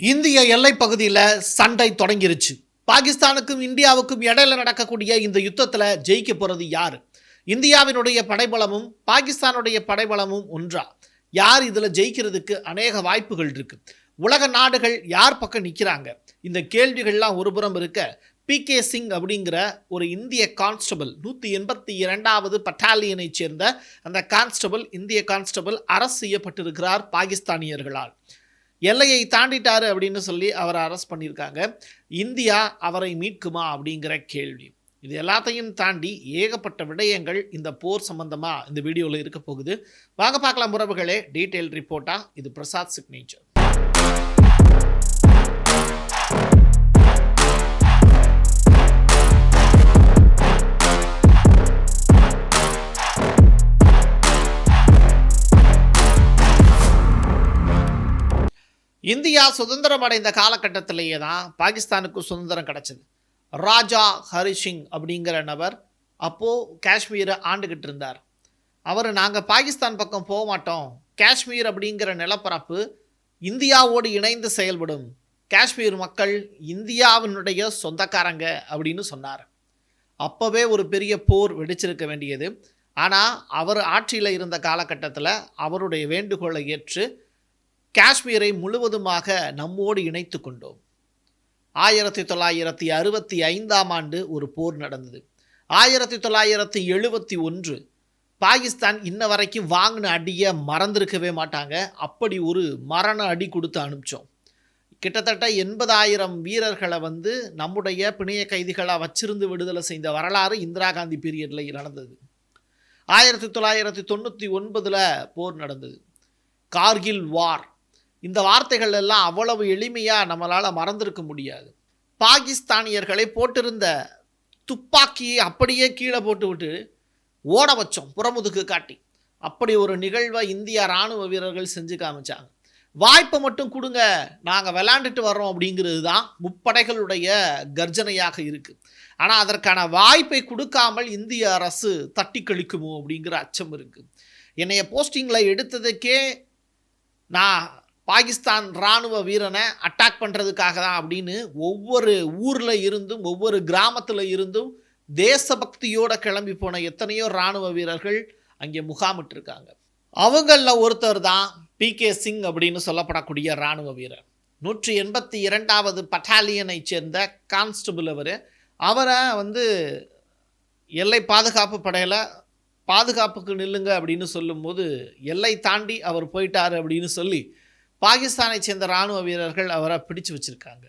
இந்திய எல்லை பகுதியில் சண்டை தொடங்கிருச்சு. பாகிஸ்தானுக்கும் இந்தியாவுக்கும் இடையில நடக்கக்கூடிய இந்த யுத்தத்தில் ஜெயிக்க போகிறது யார்? இந்தியாவினுடைய படைபலமும் பாகிஸ்தானுடைய படைபலமும் ஒன்றா? யார் இதில் ஜெயிக்கிறதுக்கு அநேக வாய்ப்புகள் இருக்கு. உலக நாடுகள் யார் பக்கம் நிற்கிறாங்க இந்த கேள்விகள்லாம் ஒரு புறம் இருக்க பி கே சிங் அப்படிங்கிற ஒரு இந்திய கான்ஸ்டபிள் நூற்றி எண்பத்தி இரண்டாவது பட்டாலியனைச் சேர்ந்த அந்த கான்ஸ்டபிள் இந்திய கான்ஸ்டபிள் அரசு செய்யப்பட்டிருக்கிறார் பாகிஸ்தானியர்களால். எல்லையை தாண்டிட்டாரு அப்படின்னு சொல்லி அவரை அரெஸ்ட் பண்ணியிருக்காங்க. இந்தியா அவரை மீட்குமா அப்படிங்கிற கேள்வி. இது எல்லாத்தையும் தாண்டி ஏகப்பட்ட விடயங்கள் இந்த போர் சம்பந்தமாக இந்த வீடியோவில் இருக்க போகுது. வாங்க பார்க்கலாம் உறவுகளே டீட்டெயில் ரிப்போர்ட்டாக இது பிரசாத் சிக்னேச்சர் இந்தியா சுதந்திரம் அடைந்த காலகட்டத்திலேயே தான் பாகிஸ்தானுக்கு சுதந்திரம் கிடைச்சது. ராஜா ஹரிசிங் அப்படிங்கிற நபர் அப்போது காஷ்மீரை ஆண்டுகிட்டு இருந்தார். அவர் நாங்கள் பாகிஸ்தான் பக்கம் போக மாட்டோம். காஷ்மீர் அப்படிங்கிற நிலப்பரப்பு இந்தியாவோடு இணைந்து செயல்படும். காஷ்மீர் மக்கள் இந்தியாவினுடைய சொந்தக்காரங்க அப்படின்னு சொன்னார். அப்போவே ஒரு பெரிய போர் வெடிச்சிருக்க வேண்டியது. ஆனால் அவர் ஆட்சியில் இருந்த காலகட்டத்தில் அவருடைய வேண்டுகோளை ஏற்று காஷ்மீரை முழுவதுமாக நம்மோடு இணைத்து கொண்டோம். ஆயிரத்தி தொள்ளாயிரத்தி அறுபத்தி ஐந்தாம் ஆண்டு ஒரு போர் நடந்தது. ஆயிரத்தி தொள்ளாயிரத்தி எழுபத்தி ஒன்று பாகிஸ்தான் இன்ன வரைக்கும் வாங்கின அடியை மறந்திருக்கவே மாட்டாங்க. அப்படி ஒரு மரண அடி கொடுத்து அனுப்பிச்சோம். கிட்டத்தட்ட எண்பதாயிரம் வீரர்களை வந்து நம்முடைய பிணைய கைதிகளாக வச்சிருந்து விடுதலை செய்த வரலாறு இந்திரா காந்தி பீரியடில் நடந்தது. ஆயிரத்தி தொள்ளாயிரத்தி தொண்ணூற்றி ஒன்பதில் போர் நடந்தது. கார்கில் வார். இந்த வார்த்தைகள் எல்லாம் அவ்வளவு எளிமையாக நம்மளால் மறந்திருக்க முடியாது. பாகிஸ்தானியர்களை போட்டிருந்த துப்பாக்கியை அப்படியே கீழே போட்டுவிட்டு ஓட வச்சோம் புறமுதுக்கு காட்டி. அப்படி ஒரு நிகழ்வை இந்தியா இராணுவ வீரர்கள் செஞ்சு காமிச்சாங்க. வாய்ப்பை மட்டும் கொடுங்க நாங்கள் விளாண்டுட்டு வர்றோம் அப்படிங்கிறது தான் முப்படைகளுடைய கர்ஜனையாக இருக்குது ஆனால் அதற்கான வாய்ப்பை கொடுக்காமல் இந்திய அரசு தட்டி கழிக்குமோ அப்படிங்கிற அச்சம் இருக்குது என்னைய போஸ்டிங்கில் எடுத்ததுக்கே நான் பாகிஸ்தான் இராணுவ வீரனை அட்டாக் பண்ணுறதுக்காக தான் அப்படின்னு ஒவ்வொரு ஊரில் இருந்தும் ஒவ்வொரு கிராமத்தில் இருந்தும் தேசபக்தியோடு கிளம்பி போன எத்தனையோ இராணுவ வீரர்கள் அங்கே முகாமிட்டிருக்காங்க. அவங்களில் ஒருத்தர் தான் பி கே சிங் அப்படின்னு சொல்லப்படக்கூடிய இராணுவ வீரர். நூற்றி எண்பத்தி இரண்டாவது பட்டாலியனைச் சேர்ந்த கான்ஸ்டபிள் அவர். அவரை வந்து எல்லை பாதுகாப்பு படையில் பாதுகாப்புக்கு நில்லுங்க அப்படின்னு சொல்லும்போது எல்லை தாண்டி அவர் போயிட்டார் அப்படின்னு சொல்லி பாகிஸ்தானை சேர்ந்த இராணுவ வீரர்கள் அவரை பிடிச்சு வச்சிருக்காங்க.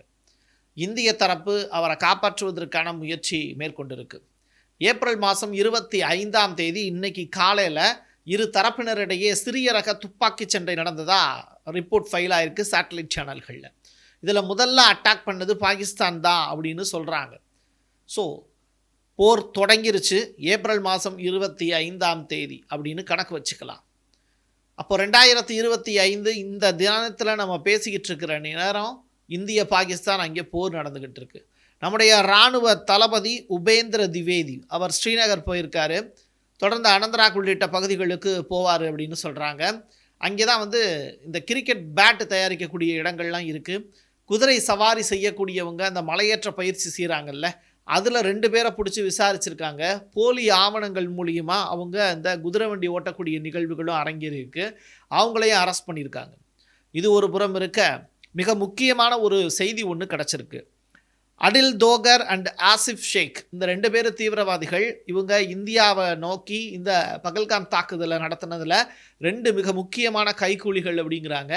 இந்திய தரப்பு அவரை காப்பாற்றுவதற்கான முயற்சி மேற்கொண்டிருக்கு. ஏப்ரல் மாதம் இருபத்தி ஐந்தாம் தேதி இன்னைக்கு காலையில் இரு தரப்பினரிடையே சிறிய ரக துப்பாக்கி சண்டை நடந்ததா ரிப்போர்ட் ஃபைல் ஆயிருக்கு சேட்டலைட் சேனல்களில். இதில் முதல்ல அட்டாக் பண்ணது பாகிஸ்தான் தான் அப்படின்னு சொல்கிறாங்க ஸோ போர் தொடங்கிருச்சு. ஏப்ரல் மாதம் இருபத்தி ஐந்தாம் தேதி அப்படின்னு கணக்கு வச்சுக்கலாம். அப்போ ரெண்டாயிரத்தி இருபத்தி ஐந்து இந்த தினத்தில் நம்ம பேசிக்கிட்டு இருக்கிற நேரம் இந்திய பாகிஸ்தான் அங்கே போர் நடந்துக்கிட்டு இருக்கு நம்முடைய இராணுவ தளபதி உபேந்திர திவேதி அவர் ஸ்ரீநகர் போயிருக்காரு. தொடர்ந்து அனந்தராக் உள்ளிட்ட பகுதிகளுக்கு போவார் அப்படின்னு சொல்கிறாங்க அங்கே தான் வந்து இந்த கிரிக்கெட் பேட் தயாரிக்கக்கூடிய இடங்கள்லாம் இருக்குது குதிரை சவாரி செய்யக்கூடியவங்க அந்த மலையேற்ற பயிற்சி செய்கிறாங்கல்ல அதில் ரெண்டு பேரை பிடிச்சி விசாரிச்சிருக்காங்க. போலி ஆவணங்கள் மூலியமாக அவங்க அந்த குதிரை வண்டி ஓட்டக்கூடிய நிகழ்வுகளும் அடங்கியிருக்கு அவங்களையும் அரெஸ்ட் பண்ணியிருக்காங்க. இது ஒரு புறம் இருக்க மிக முக்கியமான ஒரு செய்தி ஒன்று கிடச்சிருக்கு. அடில் தோகர் அண்ட் ஆசிஃப் ஷேக் இந்த ரெண்டு பேரும் தீவிரவாதிகள். இவங்க இந்தியாவை நோக்கி இந்த பகல்காம் தாக்குதலை நடத்தினதில் ரெண்டு மிக முக்கியமான கைக்கூலிகள் அப்படிங்கிறாங்க.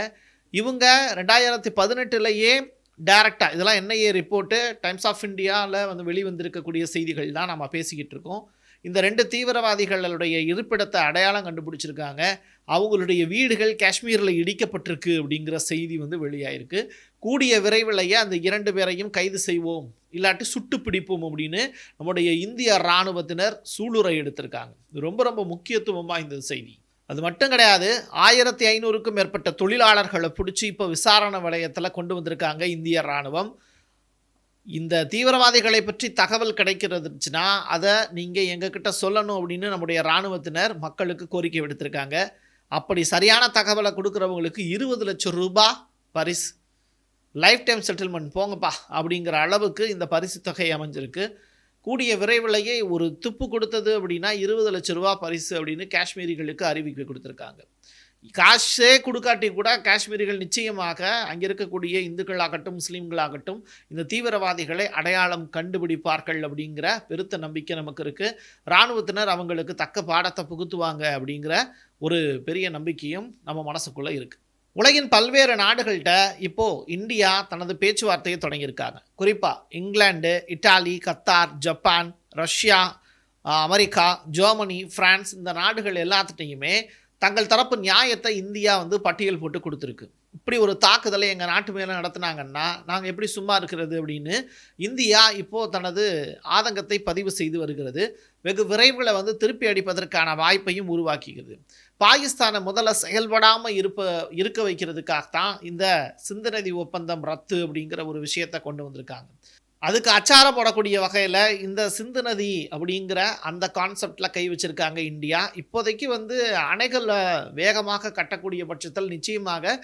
இவங்க ரெண்டாயிரத்தி பதினெட்டுலேயே டேரெக்டாக இதெல்லாம் என்ஐஏ ரிப்போர்ட்டு டைம்ஸ் ஆஃப் இந்தியாவில் வந்து வெளிவந்திருக்கக்கூடிய செய்திகள் தான் நம்ம பேசிக்கிட்டு இருக்கோம். இந்த ரெண்டு தீவிரவாதிகளுடைய இருப்பிடத்தை அடையாளம் கண்டுபிடிச்சிருக்காங்க. அவங்களுடைய வீடுகள் காஷ்மீரில் இடிக்கப்பட்டிருக்கு அப்படிங்கிற செய்தி வந்து வெளியாயிருக்கு. கூடிய விரைவிலேயே அந்த இரண்டு பேரையும் கைது செய்வோம் இல்லாட்டி சுட்டு பிடிப்போம் அப்படின்னு நம்முடைய இந்திய இராணுவத்தினர் சூளுரை எடுத்திருக்காங்க. இது ரொம்ப ரொம்ப முக்கியத்துவமாக இந்த செய்தி. அது மட்டும் கிடையாது ஆயிரத்தி ஐநூறுக்கும் மேற்பட்ட தொழிலாளர்களை பிடிச்சி இப்போ விசாரணை வளையத்தில் கொண்டு வந்திருக்காங்க இந்திய இராணுவம். இந்த தீவிரவாதிகளை பற்றி தகவல் கிடைக்கிறதுச்சுன்னா அதை நீங்கள் எங்ககிட்ட சொல்லணும் அப்படின்னு நம்முடைய இராணுவத்தினர் மக்களுக்கு கோரிக்கை விடுத்திருக்காங்க. அப்படி சரியான தகவலை கொடுக்குறவங்களுக்கு இருபது லட்சம் ரூபாய் பரிசு. லைஃப் டைம் செட்டில்மெண்ட் போங்கப்பா அப்படிங்கிற அளவுக்கு இந்த பரிசு தொகை அமைஞ்சிருக்கு. கூடிய விரைவிலேயே ஒரு துப்பு கொடுத்தது அப்படின்னா இருபது லட்ச ரூபா பரிசு அப்படின்னு காஷ்மீரிகளுக்கு அறிவிப்பு கொடுத்துருக்காங்க. காசே கொடுக்காட்டி கூட காஷ்மீரிகள் நிச்சயமாக அங்கே இருக்கக்கூடிய இந்துக்களாகட்டும் முஸ்லீம்களாகட்டும் இந்த தீவிரவாதிகளை அடையாளம் கண்டுபிடிப்பார்கள் அப்படிங்கிற பெருத்த நம்பிக்கை நமக்கு இருக்குது இராணுவத்தினர் அவங்களுக்கு தக்க பாடத்தை புகுத்துவாங்க அப்படிங்கிற ஒரு பெரிய நம்பிக்கையும் நம்ம மனசுக்குள்ளே இருக்குது உலகின் பல்வேறு நாடுகள்கிட்ட இப்போது இந்தியா தனது பேச்சுவார்த்தையை தொடங்கியிருக்காங்க. குறிப்பாக England Italy Qatar Japan Russia America Germany France இந்த நாடுகள் எல்லாத்துட்டையுமே தங்கள் தரப்பு நியாயத்தை இந்தியா வந்து பட்டியல் போட்டு கொடுத்துருக்கு. இப்படி ஒரு தாக்குதலை எங்கள் நாட்டு மேலே நடத்துனாங்கன்னா நாங்கள் எப்படி சும்மா இருக்கிறது அப்படின்னு இந்தியா இப்போது தனது ஆதங்கத்தை பதிவு செய்து வருகிறது. வெகு விரைவில் வந்து திருப்பி அடிப்பதற்கான வாய்ப்பையும் உருவாக்குகிறது. பாகிஸ்தானை முதல்ல செயல்படாமல் இருப்ப இருக்க வைக்கிறதுக்காகத்தான் இந்த சிந்து நதி ஒப்பந்தம் ரத்து அப்படிங்கிற ஒரு விஷயத்தை கொண்டு வந்திருக்காங்க. அதுக்கு அச்சாரம் போடக்கூடிய வகையில் இந்த சிந்து நதி அப்படிங்கிற அந்த கான்செப்டில் கை வச்சுருக்காங்க இந்தியா. இப்போதைக்கு வந்து அணைகளை வேகமாக கட்டக்கூடிய பட்சத்தில் நிச்சயமாக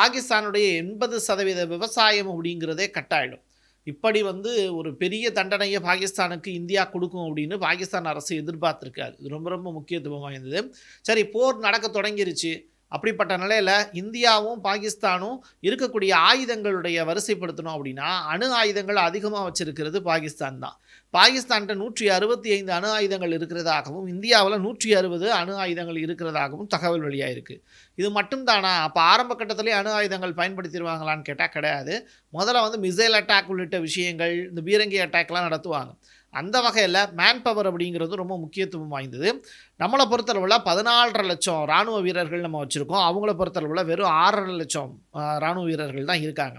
பாகிஸ்தானுடைய எண்பது சதவீத விவசாயம் அப்படிங்கிறதே கட்டாயிடும். இப்படி வந்து ஒரு பெரிய தண்டனையை பாகிஸ்தானுக்கு இந்தியா கொடுக்கும் அப்படின்னு பாகிஸ்தான் அரசு எதிர்பார்த்துருக்காது. இது ரொம்ப ரொம்ப முக்கியத்துவம் வாய்ந்தது. சரி போர் நடக்க தொடங்கிருச்சு. அப்படிப்பட்ட நிலையில் இந்தியாவும் பாகிஸ்தானும் இருக்கக்கூடிய ஆயுதங்களுடைய வரிசைப்படுத்தணும் அப்படின்னா அணு ஆயுதங்கள் அதிகமாக வச்சிருக்கிறது பாகிஸ்தான் தான். பாகிஸ்தான்கிட்ட நூற்றி அறுபத்தி ஐந்து அணு ஆயுதங்கள் இருக்கிறதாகவும் இந்தியாவில் நூற்றி அறுபது அணு ஆயுதங்கள் இருக்கிறதாகவும் தகவல் வெளியாயிருக்கு. இது மட்டும்தானா? அப்போ ஆரம்ப கட்டத்திலே அணு ஆயுதங்கள் பயன்படுத்திடுவாங்களான்னு கேட்டால் கிடையாது. முதல்ல வந்து மிசைல் அட்டாக் உள்ளிட்ட விஷயங்கள் இந்த பீரங்கி அட்டாக்லாம் நடத்துவாங்க. அந்த வகையில் மேன் பவர் அப்படிங்கிறது ரொம்ப முக்கியத்துவம் வாய்ந்தது. நம்மளை பொறுத்தளவில் பதினாலரை லட்சம் இராணுவ வீரர்கள் நம்ம வச்சுருக்கோம். அவங்கள பொறுத்தளவில் வெறும் ஆறரை லட்சம் இராணுவ வீரர்கள் தான் இருக்காங்க.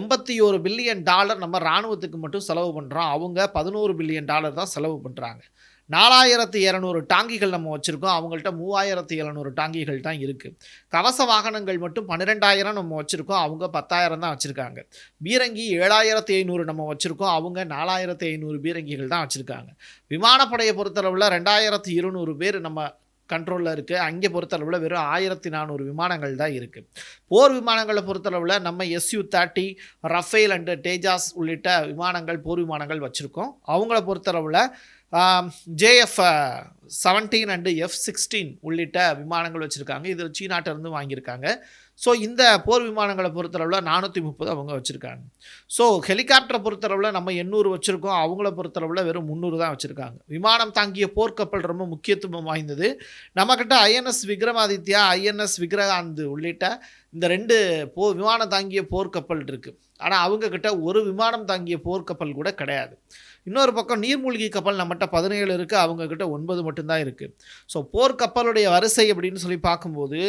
எண்பத்தி ஒரு பில்லியன் டாலர் நம்ம இராணுவத்துக்கு மட்டும் செலவு பண்ணுறோம் அவங்க பதினோரு பில்லியன் டாலர் தான் செலவு பண்ணுறாங்க நாலாயிரத்து இரநூறு டாங்கிகள் நம்ம வச்சுருக்கோம். அவங்கள்ட்ட மூவாயிரத்து எழுநூறு டாங்கிகள் தான் இருக்குது கவச வாகனங்கள் மட்டும் பன்னிரெண்டாயிரம் நம்ம வச்சுருக்கோம். அவங்க பத்தாயிரம் தான் வச்சுருக்காங்க. பீரங்கி ஏழாயிரத்து ஐநூறு நம்ம வச்சுருக்கோம். அவங்க நாலாயிரத்து ஐநூறு பீரங்கிகள் தான் வச்சுருக்காங்க. விமானப்படையை பொறுத்தளவில் ரெண்டாயிரத்து இருநூறு பேர் நம்ம கண்ட்ரோலில் இருக்குது அங்கே பொறுத்தளவில் வெறும் ஆயிரத்தி நானூறு விமானங்கள் தான் இருக்குது போர் விமானங்களை பொறுத்தளவில் நம்ம SU thirty Rafale and Tejas உள்ளிட்ட விமானங்கள் போர் விமானங்கள் வச்சுருக்கோம். அவங்கள பொறுத்தளவில் JF seventeen and F sixteen உள்ளிட்ட விமானங்கள் வச்சுருக்காங்க. இது சீனாட்டிலிருந்து வாங்கியிருக்காங்க. ஸோ இந்த போர் விமானங்களை பொறுத்தளவில் நானூற்றி முப்பது அவங்க வச்சுருக்காங்க. ஸோ ஹெலிகாப்டரை பொறுத்தளவில் நம்ம எண்ணூறு வச்சுருக்கோம். அவங்கள பொறுத்தளவில் வெறும் முந்நூறு தான் வச்சுருக்காங்க. விமானம் தாங்கிய போர்க்கப்பல் ரொம்ப முக்கியத்துவம் வாய்ந்தது. நம்மக்கிட்ட ஐஎன்எஸ் விக்ரமாதித்யா ஐஎன்எஸ் விக்ரகாந்த் உள்ளிட்ட இந்த ரெண்டு போ விமானம் தாங்கிய போர்க்கப்பல் இருக்குது ஆனால் அவங்கக்கிட்ட ஒரு விமானம் தாங்கிய போர்க்கப்பல் கூட கிடையாது. இன்னொரு பக்கம் நீர்மூழ்கி கப்பல் நம்மகிட்ட பதினேழு இருக்குது அவங்கக்கிட்ட ஒன்பது மட்டும்தான் இருக்குது ஸோ போர்க்கப்பலுடைய வரிசை அப்படின்னு சொல்லி பார்க்கும்போது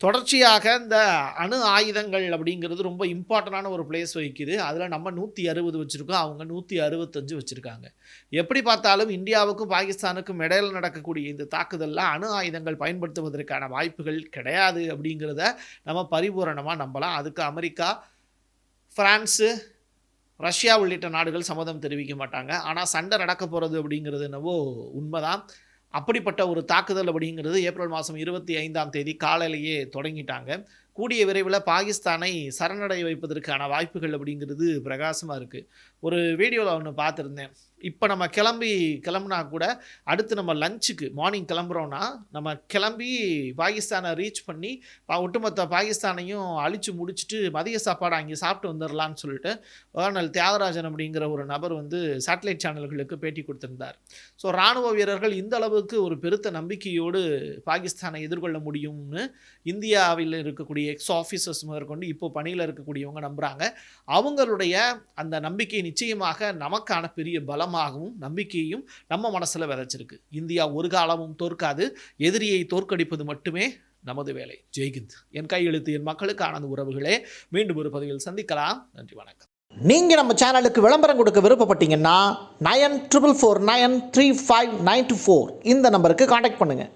தொடர்ச்சியாக இந்த அணு ஆயுதங்கள் அப்படிங்கிறது ரொம்ப இம்பார்ட்டண்டான ஒரு பிளேஸ் வகிக்குது. அதில் நம்ம நூற்றி அறுபது வச்சுருக்கோம் அவங்க நூற்றி அறுபத்தஞ்சு வச்சுருக்காங்க. எப்படி பார்த்தாலும் இந்தியாவுக்கும் பாகிஸ்தானுக்கும் இடையில் நடக்கக்கூடிய இந்த தாக்குதலில் அணு ஆயுதங்கள் பயன்படுத்துவதற்கான வாய்ப்புகள் கிடையாது அப்படிங்கிறத நம்ம பரிபூரணமாக நம்பலாம். அதுக்கு அமெரிக்கா ஃப்ரான்ஸு ரஷ்யா உள்ளிட்ட நாடுகள் சம்மதம் தெரிவிக்க மாட்டாங்க. ஆனால் சண்டை நடக்க போகிறது அப்படிங்கிறது என்னவோ உண்மைதான். அப்படிப்பட்ட ஒரு தாக்குதல் அப்படிங்கிறது ஏப்ரல் மாதம் இருபத்தி ஐந்தாம் தேதி காலையிலேயே தொடங்கிட்டாங்க. கூடிய விரைவில் பாகிஸ்தானை சரணடைய வைப்பதற்கான வாய்ப்புகள் அப்படிங்கிறது பிரகாசமாக இருக்குது ஒரு வீடியோவில் ஒன்று பார்த்துருந்தேன். இப்போ நம்ம கிளம்பி கிளம்புனா கூட அடுத்து நம்ம லஞ்சுக்கு மார்னிங் கிளம்புறோன்னா நம்ம கிளம்பி பாகிஸ்தானை ரீச் பண்ணி ஒட்டுமொத்த பாகிஸ்தானையும் அழித்து முடிச்சுட்டு மதிய சாப்பாடு அங்கே சாப்பிட்டு வந்துடலான்னு சொல்லிட்டு கர்னல் தியாகராஜன் அப்படிங்கிற ஒரு நபர் வந்து சேட்டலைட் சேனல்களுக்கு பேட்டி கொடுத்திருந்தார். ஸோ இராணுவ வீரர்கள் இந்த அளவுக்கு ஒரு பெருத்த நம்பிக்கையோடு பாகிஸ்தானை எதிர்கொள்ள முடியும்னு இந்தியாவில் இருக்கக்கூடிய எக்ஸ் ஆஃபீஸர்ஸ் முதற்கொண்டு இப்போ பணியில் இருக்கக்கூடியவங்க நம்புகிறாங்க அவங்களுடைய அந்த நம்பிக்கை நிச்சயமாக நமக்கான பெரிய பலம் பலமாகவும் நம்பிக்கையும் நம்ம மனசில் விதைச்சிருக்கு. இந்தியா ஒரு காலமும் தோற்காது. எதிரியை தோற்கடிப்பது மட்டுமே நமது வேலை. ஜெய்கிந்த் என் கையெழுத்து என் மக்களுக்கான உறவுகளே. மீண்டும் ஒரு பதிவில் சந்திக்கலாம். நன்றி வணக்கம். நீங்கள் நம்ம சேனலுக்கு விளம்பரம் கொடுக்க விருப்பப்பட்டீங்கன்னா nine triple four nine three five nine two four இந்த நம்பருக்கு காண்டாக்ட் பண்ணுங்கள்